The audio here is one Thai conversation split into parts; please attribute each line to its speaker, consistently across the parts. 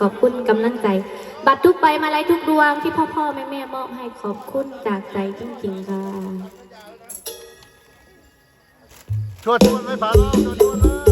Speaker 1: ขอบคุณกำลังใจ บัตรทุกใบมาไลยทุกดวงที่พ่อพ่อแม่แม่มอบให้ขอบคุณจากใจจริงๆค่ะ
Speaker 2: ชวนชวนไม่พาเชวนชวนเลย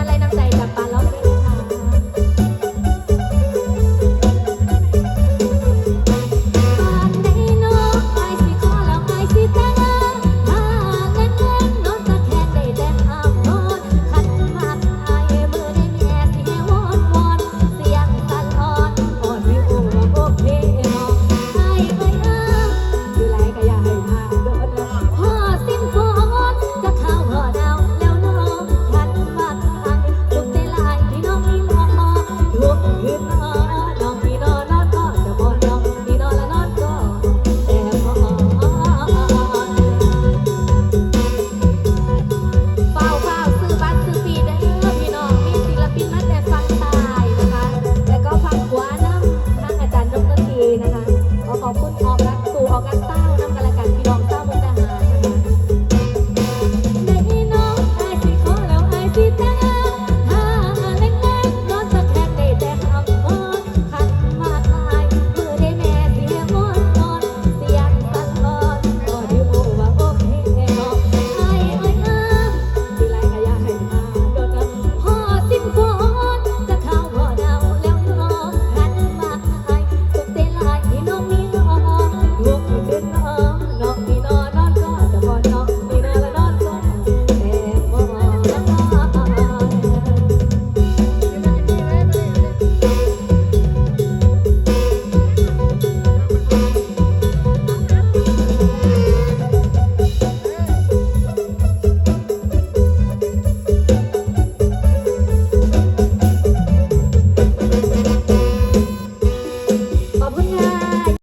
Speaker 1: อะไรนำเส อบคุณ